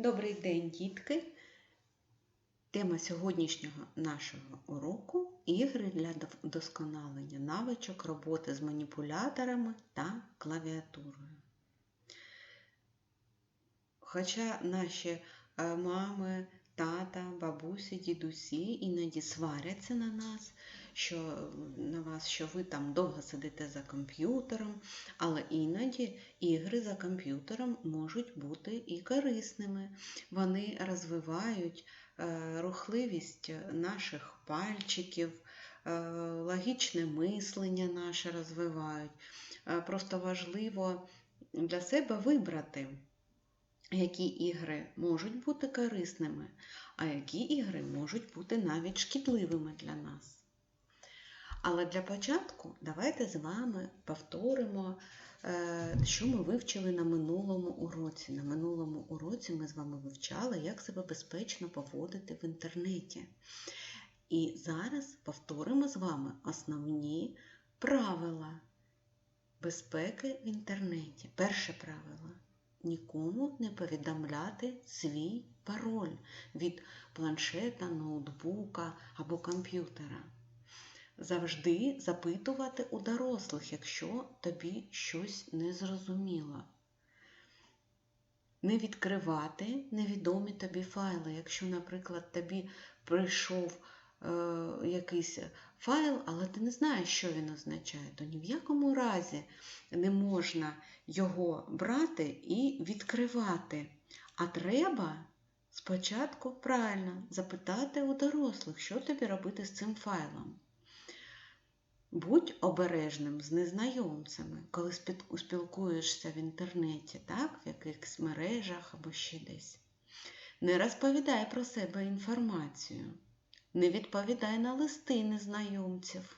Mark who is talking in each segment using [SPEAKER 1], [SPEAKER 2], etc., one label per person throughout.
[SPEAKER 1] Добрий день, дітки! Тема сьогоднішнього нашого уроку ігри для вдосконалення навичок роботи з маніпуляторами та клавіатурою. Хоча наші е, мами, тата, бабусі, дідусі іноді сваряться на нас, що на вас, що ви там довго сидите за комп'ютером, але іноді ігри за комп'ютером можуть бути і корисними. Вони розвивають е, рухливість наших пальчиків, е, логічне мислення наше розвивають. Е, просто важливо для себе вибрати. Які ігри можуть бути корисними, а які ігри можуть бути навіть шкідливими для нас. Але для початку давайте з вами повторимо, е, що ми вивчили на минулому уроці. На минулому уроці ми з вами вивчали, як себе безпечно поводити в інтернеті. І зараз повторимо з вами основні правила безпеки в інтернеті. Перше правило нікому не повідомляти свій пароль від планшета, ноутбука або комп'ютера. Завжди запитувати у дорослих, якщо тобі щось не зрозуміло. Не відкривати невідомі тобі файли. Якщо, наприклад, тобі прийшов якийсь файл, але ти не знаєш, що він означає, то ні в якому разі не можна його брати і відкривати. А треба спочатку правильно запитати у дорослих, що тобі робити з цим файлом. Будь обережним з незнайомцями, коли спілкуєшся в інтернеті, так, в якихось мережах або ще десь. Не розповідай про себе інформацію, не відповідай на листи незнайомців.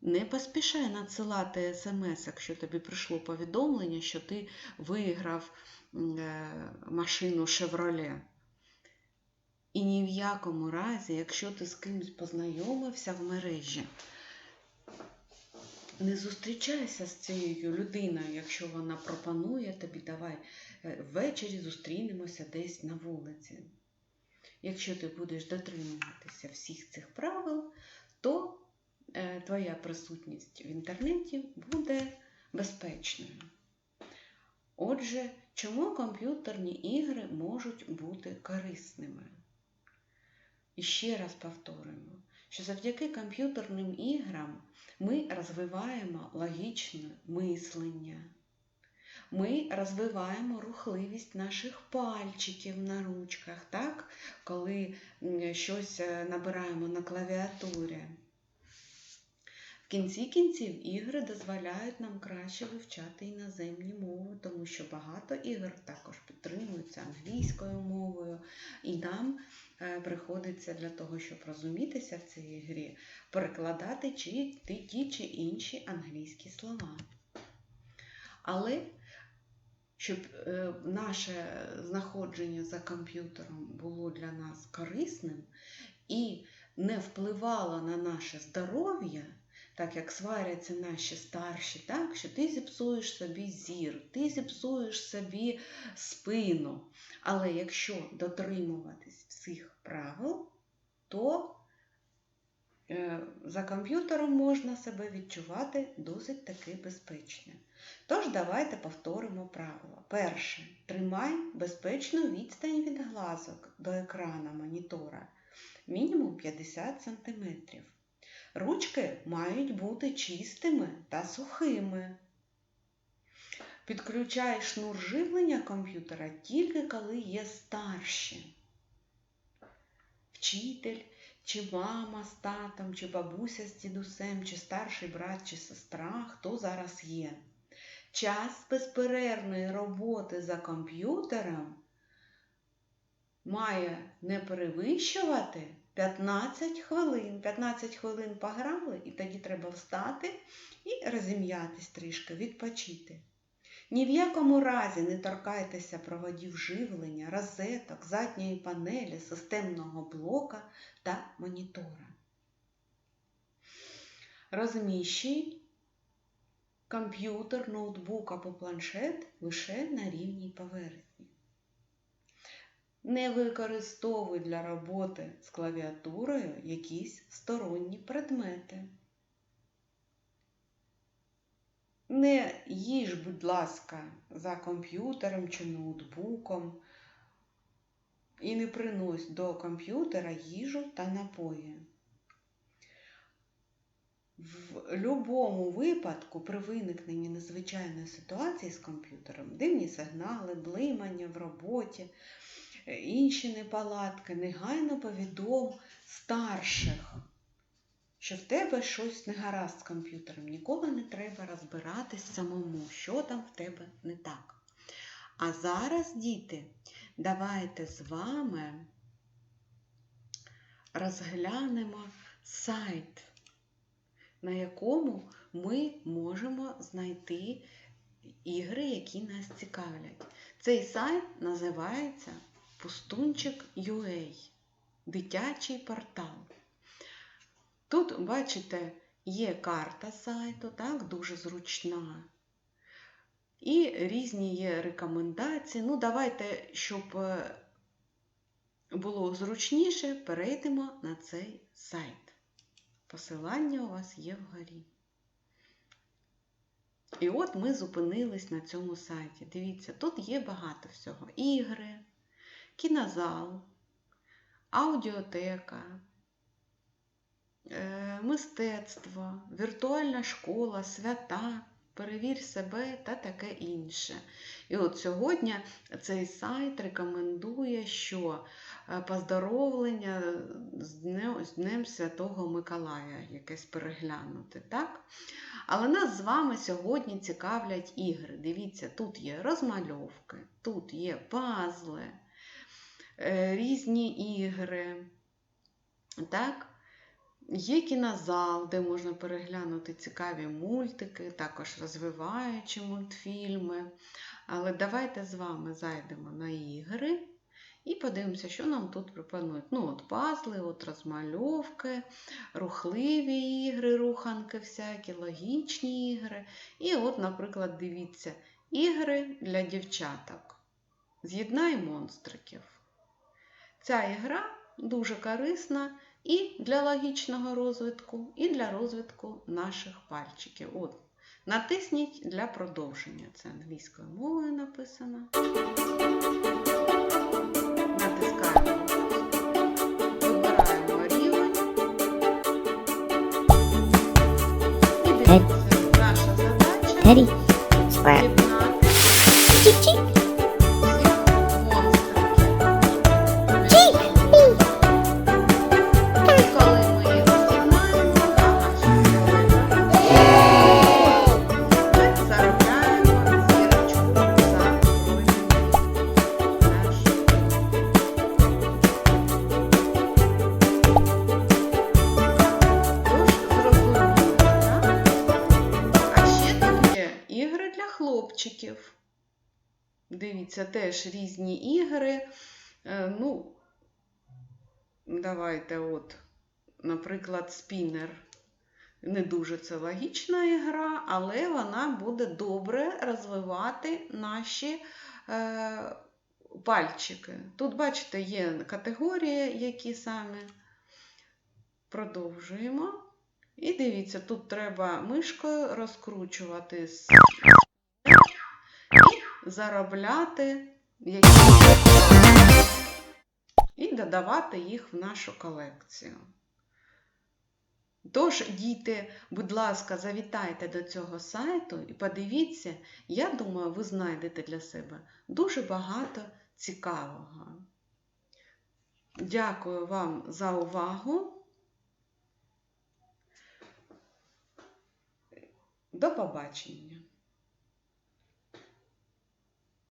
[SPEAKER 1] Не поспішай надсилати смс, якщо тобі прийшло повідомлення, що ти виграв е, машину Chevrolet. І ні в якому разі, якщо ти з кимось познайомився в мережі, не зустрічайся з цією людиною, якщо вона пропонує тобі, давай е, ввечері зустрінемося десь на вулиці. Якщо ти будеш дотримуватися всіх цих правил, то е, твоя присутність в інтернеті буде безпечною. Отже, чому комп'ютерні ігри можуть бути корисними? І ще раз повторюємо, що завдяки комп'ютерним іграм ми розвиваємо логічне мислення. Ми розвиваємо рухливість наших пальчиків на ручках, так? коли щось е, набираємо на клавіатурі. В кінці кінців ігри дозволяють нам краще вивчати іноземні мови, тому що багато ігор також підтримуються англійською мовою, і нам е, приходиться для того, щоб розумітися в цій грі, перекладати ті чи інші англійські слова. Але щоб е, наше знаходження за комп'ютером було для нас корисним і не впливало на наше здоров'я, так як сваряться наші старші, так, що ти зіпсуєш собі зір, ти зіпсуєш собі спину. Але якщо дотримуватись всіх правил, то за комп'ютером можна себе відчувати досить таки безпечно. Тож, давайте повторимо правила. Перше, тримай безпечну відстань від глазок до екрана монітора мінімум 50 см. Ручки мають бути чистими та сухими. Підключай шнур живлення комп'ютера тільки коли є старші. Вчитель, чи мама з татом, чи бабуся з дідусем, чи старший брат, чи сестра, хто зараз є. Час безперервної роботи за комп'ютером має не перевищувати 15 хвилин. 15 хвилин пограли, і тоді треба встати і розім'ятись трішки, відпочити. Ні в якому разі не торкайтеся проводів живлення, розеток, задньої панелі, системного блока та монітора. Розміщуй комп'ютер, ноутбук або планшет лише на рівній поверхні. Не використовуй для роботи з клавіатурою якісь сторонні предмети. Не їж, будь ласка, за комп'ютером чи ноутбуком і не принось до комп'ютера їжу та напої. В будь-якому випадку при виникненні незвичайної ситуації з комп'ютером, дивні сигнали, блимання в роботі, е, інші неполадки, негайно повідом старших, що в тебе щось не гаразд з комп'ютером. Ніколи не треба розбиратись самому, що там в тебе не так. А зараз, діти, давайте з вами розглянемо сайт, на якому ми можемо знайти ігри, які нас цікавлять. Цей сайт називається Пустунчик.ua, дитячий портал. Тут, бачите, є карта сайту, так, дуже зручна. І різні є рекомендації. Ну, давайте, щоб е, було зручніше, перейдемо на цей сайт. Посилання у вас є вгорі. І от ми зупинились на цьому сайті. Дивіться, тут є багато всього. Ігри, кінозал, аудіотека, мистецтво, віртуальна школа, свята, перевір себе та таке інше. І от сьогодні цей сайт рекомендує, що е, поздоровлення з Днем, з Днем Святого Миколая якесь переглянути. так? Але нас з вами сьогодні цікавлять ігри. Дивіться, тут є розмальовки, тут є пазли, е, різні ігри. Так? Є кінозал, де можна переглянути цікаві мультики, також розвиваючі мультфільми. Але давайте з вами зайдемо на ігри і подивимося, що нам тут пропонують. Ну, от пазли, от розмальовки, рухливі ігри, руханки всякі, логічні ігри. І от, наприклад, дивіться, ігри для дівчаток. З'єднай монстриків. Ця ігра дуже корисна і для логічного розвитку, і для розвитку наших пальчиків. От, Натисніть для продовження. Це англійською мовою написано. Натискаємо. Вибираємо рівень. І дивіться, наша задача
[SPEAKER 2] Teddy.
[SPEAKER 1] Хлопчиків. Дивіться, теж різні ігри. Е, Ну, давайте, от, наприклад, спінер. Не дуже це логічна ігра, але вона буде добре розвивати наші е, пальчики. Тут, бачите, є категорії, які саме. Продовжуємо. І дивіться, тут треба мишкою розкручувати заробляти і додавати їх в нашу колекцію. Тож, діти, будь ласка, завітайте до цього сайту і подивіться, я думаю, ви знайдете для себе дуже багато цікавого. Дякую вам за увагу. До побачення!